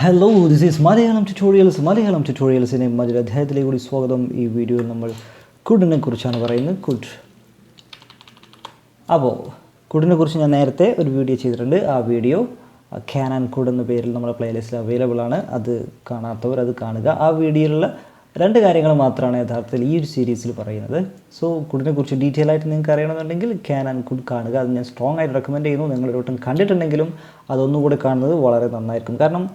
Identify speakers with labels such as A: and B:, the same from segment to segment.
A: Hello this is Malayalam tutorials Malayalam ട്യൂട്ടോറിയൽസിനെ മറ്റൊരു അധ്യായത്തിലേക്ക് കൂടി സ്വാഗതം. ഈ വീഡിയോയിൽ നമ്മൾ കുഡിനെ കുറിച്ചാണ് പറയുന്നത്. കുഡ് അപ്പോൾ കുഡിനെ കുറിച്ച് ഞാൻ നേരത്തെ ഒരു വീഡിയോ ചെയ്തിട്ടുണ്ട്. ആ വീഡിയോ ക്യാൻ ആൻഡ് കുഡ് എന്ന പേരിൽ നമ്മുടെ പ്ലേലിസ്റ്റിൽ അവൈലബിൾ ആണ്. അത് കാണാത്തവർ അത് കാണുക. ആ വീഡിയോയിലുള്ള രണ്ട് കാര്യങ്ങൾ മാത്രമാണ് യഥാർത്ഥത്തിൽ ഈ ഒരു സീരീസിൽ പറയുന്നത്. സോ കുഡിനെ കുറിച്ച് ഡീറ്റെയിൽ ആയിട്ട് നിങ്ങൾക്ക് അറിയണമെന്നുണ്ടെങ്കിൽ ക്യാൻ ആൻഡ് കുഡ് കാണുക. അത് ഞാൻ സ്ട്രോങ് ആയിട്ട് റെക്കമെൻഡ് ചെയ്യുന്നു. നിങ്ങളൊരു വട്ടം കണ്ടിട്ടുണ്ടെങ്കിലും അതൊന്നുകൂടെ കാണുന്നത് വളരെ നന്നായിരിക്കും. കാരണം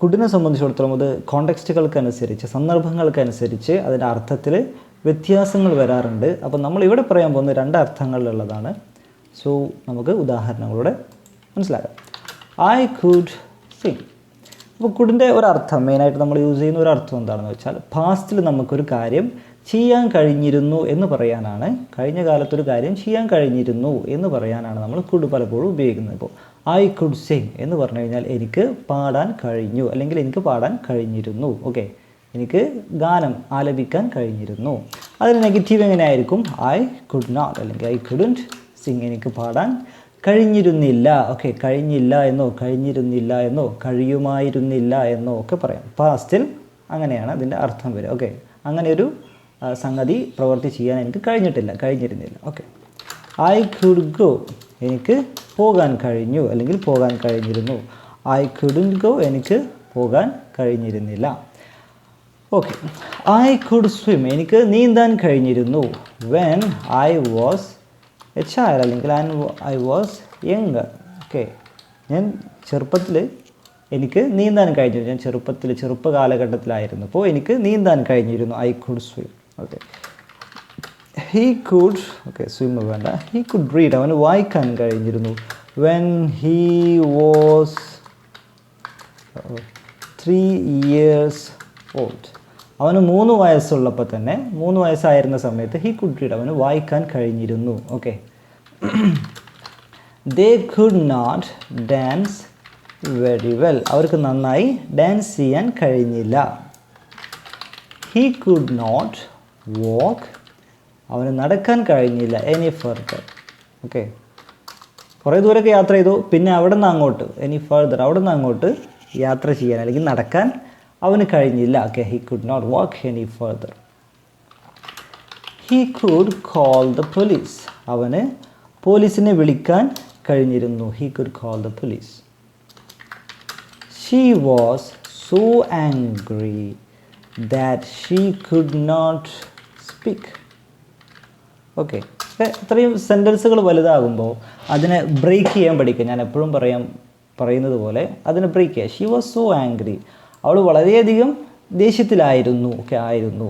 A: കുഡിനെ സംബന്ധിച്ചിടത്തോളം അത് കോണ്ടെക്സ്റ്റുകൾക്കനുസരിച്ച് സന്ദർഭങ്ങൾക്കനുസരിച്ച് അതിന്റെ അർത്ഥത്തിൽ വ്യത്യാസങ്ങൾ വരാറുണ്ട്. അപ്പോൾ നമ്മൾ ഇവിടെ പറയാൻ പോകുന്ന രണ്ട് അർത്ഥങ്ങളിലുള്ളതാണ്. സോ നമുക്ക് ഉദാഹരണങ്ങളോടെ മനസ്സിലാക്കാം. ഐ കുഡ് സി അപ്പോൾ കുടിന്റെ ഒരർത്ഥം മെയിനായിട്ട് നമ്മൾ യൂസ് ചെയ്യുന്ന ഒരു അർത്ഥം എന്താണെന്ന് വെച്ചാൽ പാസ്റ്റിൽ നമുക്കൊരു കാര്യം ചെയ്യാൻ കഴിഞ്ഞിരുന്നു എന്ന് പറയാനാണ്. കഴിഞ്ഞ കാലത്തൊരു കാര്യം ചെയ്യാൻ കഴിഞ്ഞിരുന്നു എന്ന് പറയാനാണ് നമ്മൾ കുട് പലപ്പോഴും ഉപയോഗിക്കുന്നത്. ഇപ്പോൾ ഐ കുഡ് സിങ് എന്ന് പറഞ്ഞു കഴിഞ്ഞാൽ എനിക്ക് പാടാൻ കഴിഞ്ഞു അല്ലെങ്കിൽ എനിക്ക് പാടാൻ കഴിഞ്ഞിരുന്നു. ഓക്കെ എനിക്ക് ഗാനം ആലപിക്കാൻ കഴിഞ്ഞിരുന്നു. അതിന് നെഗറ്റീവ് എങ്ങനെയായിരിക്കും? ഐ കുഡ് നോട്ട് അല്ലെങ്കിൽ ഐ കുഡന്റ് സിങ് എനിക്ക് പാടാൻ കഴിഞ്ഞിരുന്നില്ല. ഓക്കെ കഴിഞ്ഞില്ല എന്നോ കഴിഞ്ഞിരുന്നില്ല എന്നോ കഴിയുമായിരുന്നില്ല എന്നോ ഒക്കെ പറയാം. പാസ്റ്റിൽ അങ്ങനെയാണ് അതിന്റെ അർത്ഥം വരിക. ഓക്കെ അങ്ങനെ ഒരു സംഗതി പ്രവർത്തി ചെയ്യാൻ എനിക്ക് കഴിഞ്ഞിട്ടില്ല കഴിഞ്ഞിരുന്നില്ല. ഓക്കെ ഐ കുഡ് ഗോ എനിക്ക് പോകാൻ കഴിഞ്ഞു അല്ലെങ്കിൽ പോകാൻ കഴിഞ്ഞിരുന്നു. ഐ കുഡൻ ഗോ എനിക്ക് പോകാൻ കഴിഞ്ഞിരുന്നില്ല. ഓക്കെ ഐ കുഡ് സ്വിം എനിക്ക് നീന്താൻ കഴിഞ്ഞിരുന്നു. When I was a child അല്ലെങ്കിൽ ഐ വാസ് യങ് ഓക്കെ ഞാൻ ചെറുപ്പത്തിൽ എനിക്ക് നീന്താൻ കഴിഞ്ഞിരുന്നു. ഞാൻ ചെറുപ്പത്തിൽ ചെറുപ്പ കാലഘട്ടത്തിലായിരുന്നപ്പോൾ എനിക്ക് നീന്താൻ കഴിഞ്ഞിരുന്നു. I could swim okay he could okay swim വേണ്ട. ഹീ കുഡ് റീഡ് അവന് വായിക്കാൻ കഴിഞ്ഞിരുന്നു. When he was three years old അവന് മൂന്ന് വയസ്സുള്ളപ്പോൾ തന്നെ മൂന്ന് വയസ്സായിരുന്ന സമയത്ത് ഹി കുഡ് റീഡ് അവന് വായിക്കാൻ കഴിഞ്ഞിരുന്നു. Okay they could not dance very well അവർക്ക് നന്നായി ഡാൻസ് ചെയ്യാൻ കഴിഞ്ഞില്ല. ഹീ കുഡ് നോട്ട് വാക്ക് അവന് നടക്കാൻ കഴിഞ്ഞില്ല. എനി ഫർദർ ഓക്കെ കുറേ ദൂരമൊക്കെ യാത്ര ചെയ്തു. പിന്നെ അവിടെ നിന്ന് അങ്ങോട്ട് എനി ഫർദർ അവിടെ നിന്ന് അങ്ങോട്ട് യാത്ര ചെയ്യാൻ അല്ലെങ്കിൽ നടക്കാൻ അവന് കഴിഞ്ഞില്ല. Okay he could not walk any further he could call the police അവന് പോലീസിനെ വിളിക്കാൻ കഴിഞ്ഞിരുന്നു. He could call the police she was so angry that she could not speak okay ഇത്രയും സെന്റൻസുകൾ വലുതാകുമ്പോൾ അതിനെ ബ്രേക്ക് ചെയ്യാൻ പഠിക്കുക. ഞാൻ എപ്പോഴും പറയാം പറയുന്നത് പോലെ അതിനെ ബ്രേക്ക് ചെയ്യുക. ഷി വാസ് സോ ആംഗ്രി അവൾ വളരെയധികം ദേഷ്യത്തിലായിരുന്നു ഒക്കെ ആയിരുന്നു.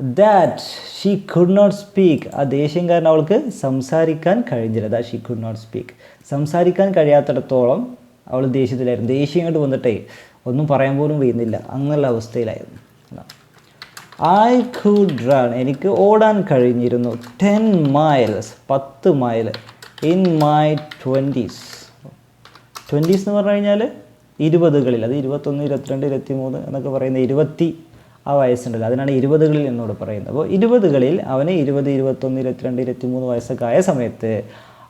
A: That she could not speak ആ ദേഷ്യം കാരണം അവൾക്ക് സംസാരിക്കാൻ കഴിഞ്ഞില്ല. That she could not speak സംസാരിക്കാൻ കഴിയാത്തിടത്തോളം അവൾ ദേഷ്യത്തിലായിരുന്നു. ദേഷ്യം ഇങ്ങോട്ട് വന്നിട്ടേ ഒന്നും പറയാൻ പോലും വീഴുന്നില്ല അങ്ങനെയുള്ള അവസ്ഥയിലായിരുന്നു. ഐ കുഡ് റൺ എനിക്ക് ഓടാൻ കഴിഞ്ഞിരുന്നു. ടെൻ മൈൽസ് പത്ത് mile in my twenties twenties എന്ന് പറഞ്ഞു കഴിഞ്ഞാൽ ഇരുപതുകളിൽ അത് ഇരുപത്തൊന്ന് ഇരുപത്തിരണ്ട് ഇരുപത്തി മൂന്ന് എന്നൊക്കെ പറയുന്ന ഇരുപത്തി ആ വയസ്സുണ്ടല്ലോ. അതിനാണ് ഇരുപതുകളിൽ എന്നോട് പറയുന്നത്. അപ്പോൾ ഇരുപതുകളിൽ അവന് ഇരുപത് ഇരുപത്തൊന്ന് ഇരുപത്തിരണ്ട് ഇരുപത്തി മൂന്ന് വയസ്സൊക്കെ ആയ സമയത്ത്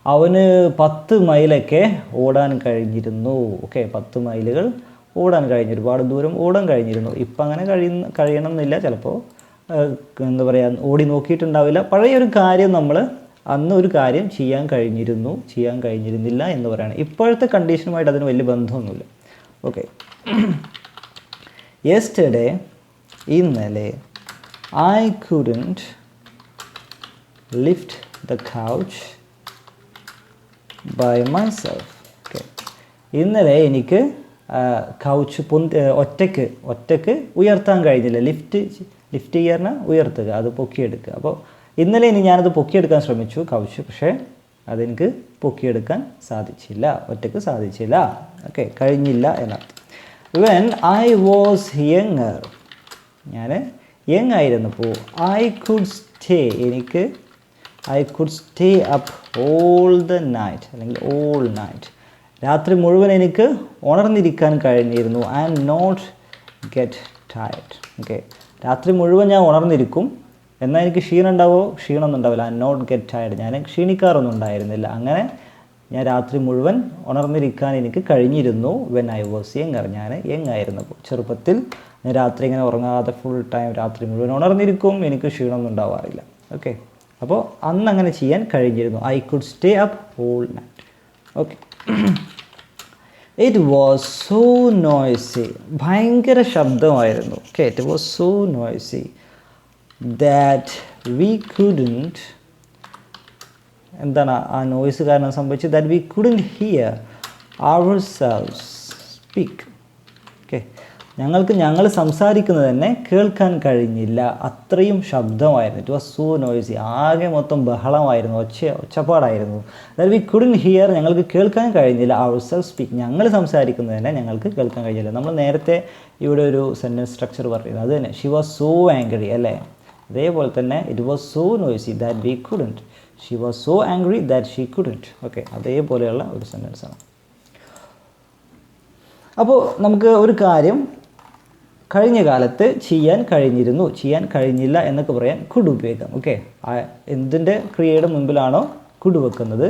A: അവന് പത്ത് മൈലൊക്കെ ഓടാൻ കഴിഞ്ഞിരുന്നു. ഓക്കെ പത്ത് മൈലുകൾ ഓടാൻ കഴിഞ്ഞു ഒരുപാട് ദൂരം ഓടാൻ കഴിഞ്ഞിരുന്നു. ഇപ്പം അങ്ങനെ കഴിയുന്ന കഴിയണം എന്നില്ല ചിലപ്പോൾ എന്താ പറയുക ഓടി നോക്കിയിട്ടുണ്ടാവില്ല. പഴയ ഒരു കാര്യം നമ്മൾ അന്ന് ഒരു കാര്യം ചെയ്യാൻ കഴിഞ്ഞിരുന്നു ചെയ്യാൻ കഴിഞ്ഞിരുന്നില്ല എന്ന് പറയുന്നത് ഇപ്പോഴത്തെ കണ്ടീഷനുമായിട്ട് അതിന് വലിയ ബന്ധമൊന്നുമില്ല. ഓക്കെ. യെസ്റ്റർഡേ ഇന്നലെ I couldn't lift the couch by myself okay ഇന്നലെ എനിക്ക് കൗച്ച് പൊന്തി ഒറ്റയ്ക്ക് ഒറ്റയ്ക്ക് ഉയർത്താൻ കഴിഞ്ഞില്ല ലിഫ്റ്റ് ലിഫ്റ്റ് ചെയ്യാറിന് ഉയർത്തുക അത് പൊക്കിയെടുക്കുക. അപ്പോൾ ഇന്നലെ ഇനി ഞാനത് പൊക്കിയെടുക്കാൻ ശ്രമിച്ചു കൗച്ച് പക്ഷേ അതെനിക്ക് പൊക്കിയെടുക്കാൻ സാധിച്ചില്ല ഒറ്റയ്ക്ക് സാധിച്ചില്ല. ഓക്കെ കഴിഞ്ഞില്ല എന്നർത്ഥം. വെൻ ഐ വാസ് യങ്ങർ ഞാൻ യങ് ആയിരുന്നപ്പോൾ ഐ കുഡ് സ്റ്റേ എനിക്ക് I could stay up all the night അല്ലെങ്കിൽ ഓൾ നൈറ്റ് രാത്രി മുഴുവൻ എനിക്ക് ഉണർന്നിരിക്കാൻ കഴിഞ്ഞിരുന്നു I am not get tired okay രാത്രി മുഴുവൻ ഞാൻ ഉണർന്നിരിക്കും. എന്നാൽ എനിക്ക് ക്ഷീണം ഉണ്ടാവോ? ക്ഷീണമൊന്നും ഉണ്ടാവില്ല. ഐ നോട്ട് ഗെറ്റ് ടയർഡ് ഞാൻ ക്ഷീണിക്കാറൊന്നും ഉണ്ടായിരുന്നില്ല. അങ്ങനെ ഞാൻ രാത്രി മുഴുവൻ ഉണർന്നിരിക്കാൻ എനിക്ക് കഴിഞ്ഞിരുന്നു വെൻ ഐ വാസ് യങ് ഞാൻ യങ് ആയിരുന്നു. ചെറുപ്പത്തിൽ ഞാൻ രാത്രി ഇങ്ങനെ ഉറങ്ങാതെ ഫുൾ ടൈം രാത്രി മുഴുവൻ ഉണർന്നിരിക്കും. എനിക്ക് ക്ഷീണമൊന്നും ഉണ്ടാവാറില്ല. ഓക്കെ അപ്പോൾ അന്ന് അങ്ങനെ ചെയ്യാൻ കഴിഞ്ഞിരുന്നു. I could stay up whole night okay it was so noisy ഭയങ്കര ശബ്ദമായിരുന്നു. Okay it was so noisy that we couldn't എന്താണ് ആ നോയ്സ് കാരണം സംഭവിച്ചത്? That we couldn't hear ourselves speak okay ഞങ്ങൾക്ക് ഞങ്ങൾ സംസാരിക്കുന്നത് തന്നെ കേൾക്കാൻ കഴിഞ്ഞില്ല. അത്രയും ശബ്ദമായിരുന്നു. ഇറ്റ് വാസ് സോ നോയ്സി ആകെ മൊത്തം ബഹളമായിരുന്നു. ഒച്ച ഒച്ചപ്പാടായിരുന്നു. അതായത് വി കുഡിൻ ഹിയർ ഞങ്ങൾക്ക് കേൾക്കാൻ കഴിഞ്ഞില്ല. അവർ സെൽഫ് സ്പീക്ക് ഞങ്ങൾ സംസാരിക്കുന്നത് തന്നെ ഞങ്ങൾക്ക് കേൾക്കാൻ കഴിഞ്ഞില്ല. നമ്മൾ നേരത്തെ ഇവിടെ ഒരു സെന്റൻസ് സ്ട്രക്ചർ പറയുന്നത് അത് തന്നെ. ഷി വാസ് സോ ആംഗ്രി അല്ലേ? അതേപോലെ തന്നെ it was so noisy that we couldn't she was so angry that she couldn't okay അതേപോലെയുള്ള ഒരു സെന്റൻസ് ആണ്. അപ്പോൾ നമുക്ക് ഒരു കാര്യം കഴിഞ്ഞ കാലത്ത് ചെയ്യാൻ കഴിഞ്ഞിരുന്നു. ചെയ്യാൻ കഴിഞ്ഞില്ല എന്നൊക്കെ പറയാൻ കുഡ് ഉപയോഗിക്കാം ഓക്കെ എന്തിന്റെ ക്രിയയുടെ മുൻപിലാണോ കുഡ് വെക്കുന്നത്?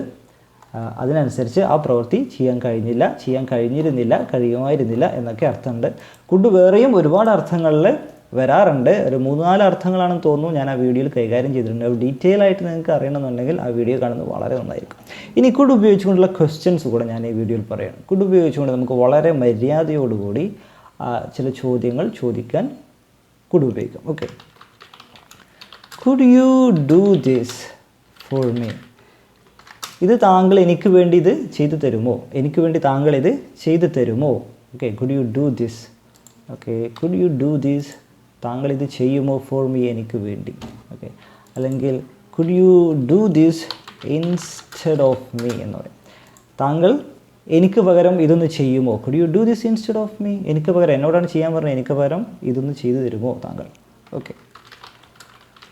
A: അതിനനുസരിച്ച് ആ പ്രവൃത്തി ചെയ്യാൻ കഴിഞ്ഞില്ല ചെയ്യാൻ കഴിഞ്ഞിരുന്നില്ല കഴിയുമായിരുന്നില്ല എന്നൊക്കെ അർത്ഥമുണ്ട്. കുഡ് വേറെയും ഒരുപാട് അർത്ഥങ്ങളിൽ വരാറുണ്ട്. ഒരു മൂന്ന് നാല് അർത്ഥങ്ങളാണെന്ന് തോന്നുന്നു. ഞാൻ ആ വീഡിയോയിൽ കൈകാര്യം ചെയ്തിട്ടുണ്ട്. അത് ഡീറ്റെയിൽ ആയിട്ട് നിങ്ങൾക്ക് അറിയണമെന്നുണ്ടെങ്കിൽ ആ വീഡിയോ കാണുന്നത് വളരെ നന്നായിരിക്കും. ഇനി കുഡ് ഉപയോഗിച്ചുകൊണ്ടുള്ള ക്വസ്റ്റ്യൻസ് കൂടെ ഞാൻ ഈ വീഡിയോയിൽ പറയണം. കുഡ് ഉപയോഗിച്ചുകൊണ്ട് നമുക്ക് വളരെ മര്യാദയോടുകൂടി ചില ചോദ്യങ്ങൾ ചോദിക്കാൻ കുഡ് ഉപയോഗിക്കാം okay could you do this for me ഇത് താങ്കൾ എനിക്ക് വേണ്ടി ഇത് ചെയ്തു തരുമോ? എനിക്ക് വേണ്ടി താങ്കൾ ഇത് ചെയ്തു തരുമോ? Okay could you do this okay could you do this താങ്കൾ ഇത് ചെയ്യുമോ ഫോർ മീ എനിക്ക് വേണ്ടി? ഓക്കെ അല്ലെങ്കിൽ could you do this instead of me എന്ന് പറയും. താങ്കൾ എനിക്ക് പകരം ഇതൊന്ന് ചെയ്യുമോ? Could you do this instead of me എനിക്ക് പകരം എന്നോടാണ് ചെയ്യാൻ പറഞ്ഞത്. എനിക്ക് പകരം ഇതൊന്ന് ചെയ്തു തരുമോ താങ്കൾ? Okay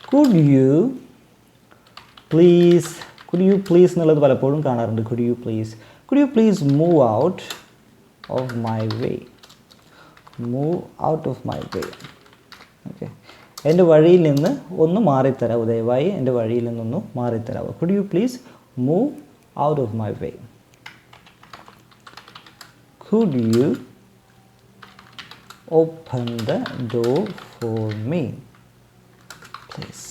A: could you please could you please എന്നുള്ളത് പലപ്പോഴും കാണാറുണ്ട്. Could you please could you please move out of my way move out of my way okay എന്റെ വഴിയിൽ നിന്ന് ഒന്ന് മാറിത്തരാവൂ. ദയവായി എന്റെ വഴിയിൽ നിന്നൊന്ന് മാറിത്തരാവൂ. Could you please move out of my way could you open the door for me? Please.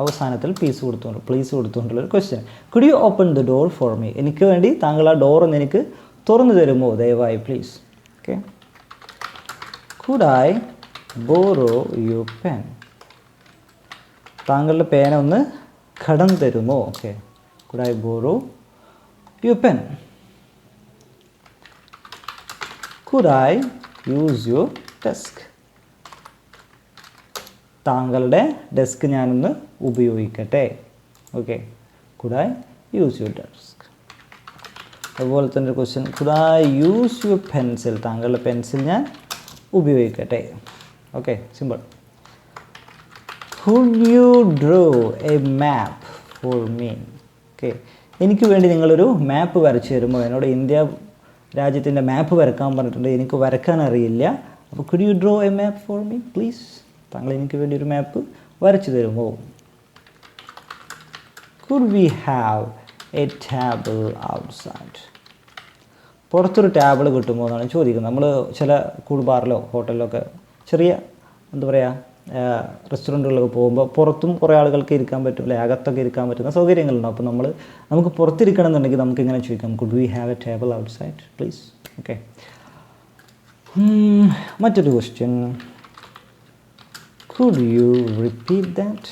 A: അവസാനത്തിൽ പ്ലീസ് കൊടുത്തുകൊണ്ട് പ്ലീസ് കൊടുത്തുകൊണ്ടുള്ള ഒരു question could you open the door for me എനിക്ക് വേണ്ടി താങ്കൾ ആ ഡോർ ഒന്ന് എനിക്ക് തുറന്നു തരുമോ? ദയവായി please okay could I borrow you pen താങ്കളുടെ പേന ഒന്ന് കടം തരുമോ? Okay could I borrow you pen could I use your desk താങ്കളുടെ ഡെസ്ക് ഞാനൊന്ന് ഉപയോഗിക്കട്ടെ. Okay could I use your desk അതുപോലെ തന്നെ ഒരു question could I use your pencil താങ്കളുടെ പെൻസിൽ ഞാൻ ഉപയോഗിക്കട്ടെ. Okay simple could you draw a map for me okay എനിക്ക് വേണ്ടി നിങ്ങളൊരു മാപ്പ് വരച്ചു തരുമ്പോൾ എന്നോട് ഇന്ത്യ രാജ്യത്തിന്റെ മാപ്പ് വരക്കാൻ പറഞ്ഞിട്ടുണ്ട്. എനിക്ക് വരക്കാൻ അറിയില്ല. അപ്പോൾ could you draw a map for me please താങ്കൾ എനിക്ക് വേണ്ടി ഒരു മാപ്പ് വരച്ചു തരുമോ? Could we have a table outside പുറത്തൊരു ടേബിൾ കിട്ടുമോ എന്നാണ് ചോദിക്കുന്നത്. നമ്മൾ ചില കൂൾ ബാറിലോ ഹോട്ടലിലൊക്കെ ചെറിയ എന്താ പറയുക റെസ്റ്റോറന്റുകളിലൊക്കെ പോകുമ്പോൾ പുറത്തും കുറേ ആളുകൾക്ക് ഇരിക്കാൻ പറ്റും അല്ലെങ്കിൽ അകത്തൊക്കെ ഇരിക്കാൻ പറ്റുന്ന സൗകര്യങ്ങളുണ്ടാവും. അപ്പോൾ നമ്മൾ നമുക്ക് പുറത്തിരിക്കണം എന്നുണ്ടെങ്കിൽ നമുക്ക് ഇങ്ങനെ ചോദിക്കാം. Could we have a table outside please okay മറ്റൊരു question could you repeat that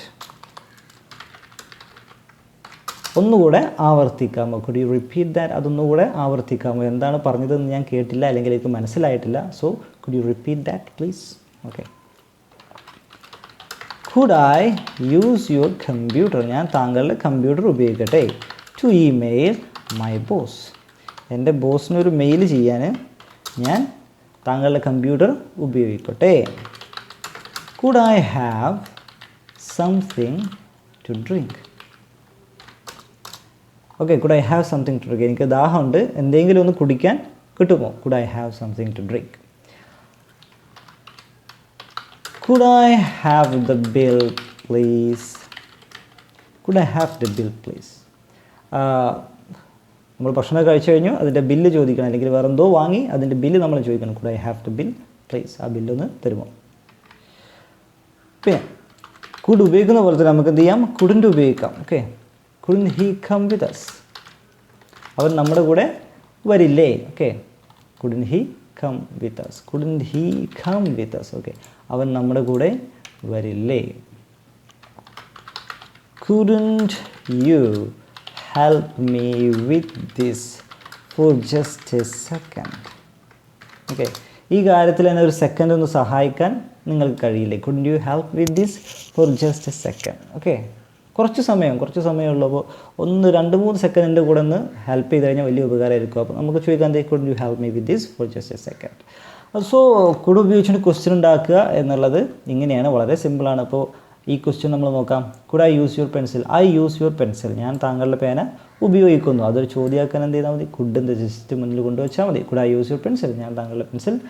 A: ഒന്നുകൂടെ ആവർത്തിക്കാമോ? കുഡ് യു റിപ്പീറ്റ് ദാറ്റ് അതൊന്നുകൂടെ ആവർത്തിക്കാമോ? എന്താണ് പറഞ്ഞതെന്ന് ഞാൻ കേട്ടില്ല അല്ലെങ്കിൽ എനിക്ക് മനസ്സിലായിട്ടില്ല. So could you repeat that please okay could I use your computer ഞാൻ താങ്കളുടെ കമ്പ്യൂട്ടർ ഉപയോഗിക്കട്ടെ. ടു ഇമെയിൽ മൈ ബോസ് എന്റെ ബോസിനൊരു മെയിൽ ചെയ്യാൻ ഞാൻ താങ്കളുടെ computer ഉപയോഗിക്കട്ടെ. Could I have something to drink okay could I have something to drink എനിക്ക് ദാഹമുണ്ട്. എന്തെങ്കിലും ഒന്ന് കുടിക്കാൻ കിട്ടുമോ? Could I have something to drink could I have the bill please? Could I have the bill please? നമ്മൾ ഭക്ഷണം കഴിച്ചു കഴിഞ്ഞു അതിന്റെ ബില്ല് ചോദിക്കണം. അല്ലെങ്കിൽ വേറെ എന്തോ വാങ്ങി അതിന്റെ ബില്ല് നമ്മൾ ചോദിക്കണം. Could I have to bill please ആ ബില്ലൊന്ന് തരുമോ? പിന്നെ കുഡ് ഉപയോഗിക്കുന്ന പോലെ തന്നെ നമുക്ക് എന്ത് ചെയ്യാം കുഡിന്റെ ഉപയോഗിക്കാം. Okay couldn't he come with us അവൻ നമ്മുടെ കൂടെ വരില്ലേ? Okay couldn't he come with us couldn't he come with us okay അവൻ നമ്മുടെ കൂടെ വരില്ലേ? Couldn't you help me with this for just a second okay ഈ കാര്യത്തിൽ എന്നെ ഒരു സെക്കൻഡ് ഒന്ന് സഹായിക്കാൻ നിങ്ങൾക്ക് കഴിയില്ലേ? Could you help with this for just a second okay കുറച്ച് സമയം കുറച്ച് സമയമുള്ളപ്പോൾ ഒന്ന് രണ്ട് മൂന്ന് സെക്കൻഡിന്റെ കൂടെ ഒന്ന് ഹെൽപ്പ് ചെയ്ത് കഴിഞ്ഞാൽ വലിയ ഉപകാരമായിരിക്കും. അപ്പോൾ നമുക്ക് ചോദിക്കാൻ could you help me with this for just a second so could ഉപയോഗിച്ചുകൊണ്ട് ക്വസ്റ്റ്യൻ ഉണ്ടാക്കുക എന്നുള്ളത് ഇങ്ങനെയാണ്. വളരെ സിമ്പിളാണ് അപ്പോൾ ഈ ക്വസ്റ്റ്യൻ നമ്മൾ നോക്കാം. Could I use your pencil I use your pencil ഞാൻ താങ്കളുടെ പേന ഉപയോഗിക്കുന്നു. അതൊരു ചോദ്യമാക്കാൻ എന്ത് ചെയ്താൽ മതി. കുഡ് എന്ത് ജസ്റ്റ് മുന്നിൽ കൊണ്ടുവച്ചാൽ മതി. Could I use your pencil ഞാൻ താങ്കളുടെ പെൻസിൽ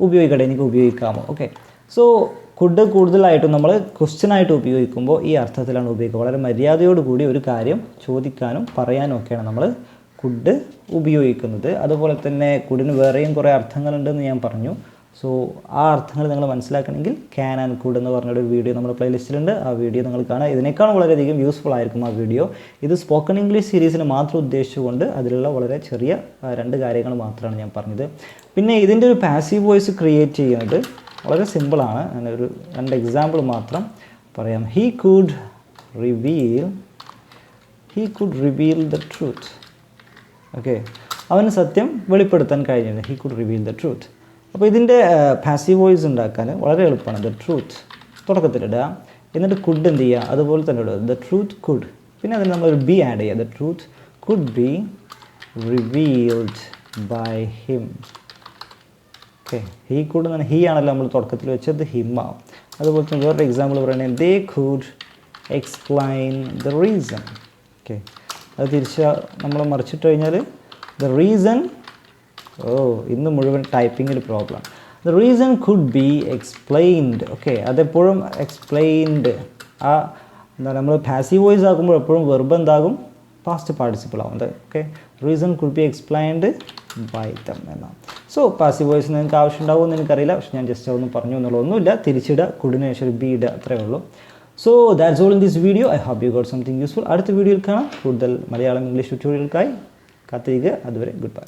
A: ഉപയോഗിക്കട്ടെ. എനിക്ക് ഉപയോഗിക്കാമോ? ഓക്കെ സോ കുഡ് കൂടുതലായിട്ടും നമ്മൾ ക്വസ്റ്റ്യൻ ആയിട്ട് ഉപയോഗിക്കുമ്പോൾ ഈ അർത്ഥത്തിലാണ് ഉപയോഗിക്കുക. വളരെ മര്യാദയോടുകൂടി ഒരു കാര്യം ചോദിക്കാനും പറയാനും ഒക്കെയാണ് നമ്മൾ കുഡ് ഉപയോഗിക്കുന്നത്. അതുപോലെ തന്നെ കുഡിന് വേറെയും കുറേ അർത്ഥങ്ങളുണ്ടെന്ന് ഞാൻ പറഞ്ഞു. സോ ആ അർത്ഥങ്ങൾ നിങ്ങൾ മനസ്സിലാക്കണമെങ്കിൽ ക്യാൻ ആൻഡ് കുഡ് എന്ന് പറഞ്ഞൊരു വീഡിയോ നമ്മുടെ പ്ലേലിസ്റ്റിലുണ്ട് ആ വീഡിയോ നിങ്ങൾ കാണുക. ഇതിനേക്കാൾ വളരെയധികം യൂസ്ഫുൾ ആയിരിക്കും ആ വീഡിയോ ഇത് സ്പോക്കൺ ഇംഗ്ലീഷ് സീരീസിന് മാത്രം ഉദ്ദേശിച്ചുകൊണ്ട് അതിലുള്ള വളരെ ചെറിയ രണ്ട് കാര്യങ്ങൾ മാത്രമാണ് ഞാൻ പറഞ്ഞത്. പിന്നെ ഇതിന്റെ ഒരു പാസീവ് വോയിസ് ക്രിയേറ്റ് ചെയ്യുന്നത് വളരെ സിമ്പിളാണ് ഞാൻ ഒരു രണ്ട് എക്സാമ്പിൾ മാത്രം പറയാം. He could reveal he could reveal the truth okay അവന് സത്യം വെളിപ്പെടുത്താൻ കഴിഞ്ഞില്ല. He could reveal the truth അപ്പോൾ ഇതിന്റെ പാസീവ് വോയിസ് ഉണ്ടാക്കാൻ വളരെ എളുപ്പമാണ്. ദ ട്രൂത്ത് തുടക്കത്തിലിടുക എന്നിട്ട് കുഡ് എന്ത് ചെയ്യുക അതുപോലെ തന്നെ ഇടുക. ദ ട്രൂത്ത് കുഡ് പിന്നെ അതിന് നമ്മളൊരു ബി ആഡ് ചെയ്യുക the truth could be revealed by him okay he could എന്ന് ഹീ ആണല്ലോ നമ്മൾ തുടക്കത്തിൽ വെച്ചത്. ഹിമ്മാവും അതുപോലെ തന്നെ വേറൊരു എക്സാമ്പിൾ പറയുകയാണെങ്കിൽ they could explain the reason okay അത് തിരിച്ച് നമ്മൾ മറിച്ചിട്ട് കഴിഞ്ഞാൽ ദ റീസൺ ഓ ഇന്ന് മുഴുവൻ ടൈപ്പിങ്ങിൽ problem the reason could be explained okay അതെപ്പോഴും എക്സ്പ്ലെയിൻഡ് ആ എന്താ നമ്മൾ പാസീവ് വോയിസ് ആക്കുമ്പോൾ എപ്പോഴും വെർബ് എന്താകും? പാസ്റ്റ് പാർട്ടിസിപ്പിൾ ആവും. Okay reason could be explained by them എന്നാണ് സോ പാസീവ് വോയിസ് നിങ്ങൾക്ക് ആവശ്യം ഉണ്ടാവുമെന്ന് എനിക്കറിയില്ല. പക്ഷെ ഞാൻ ജസ്റ്റ് ഒന്ന് പറഞ്ഞു എന്നുള്ളതൊന്നുമില്ല. തിരിച്ചിടുക കുടിന് ശേഷം ബി ഇടുക അത്രേ ഉള്ളൂ. So that's all in this video I have you got something useful അടുത്ത വീഡിയോയിൽ കാണാം കൂടുതൽ മലയാളം ഇംഗ്ലീഷ് ട്യൂട്ടോറിയൽക്കായി കാത്തിരിക്കുക അതുവരെ ഗുഡ് ബൈ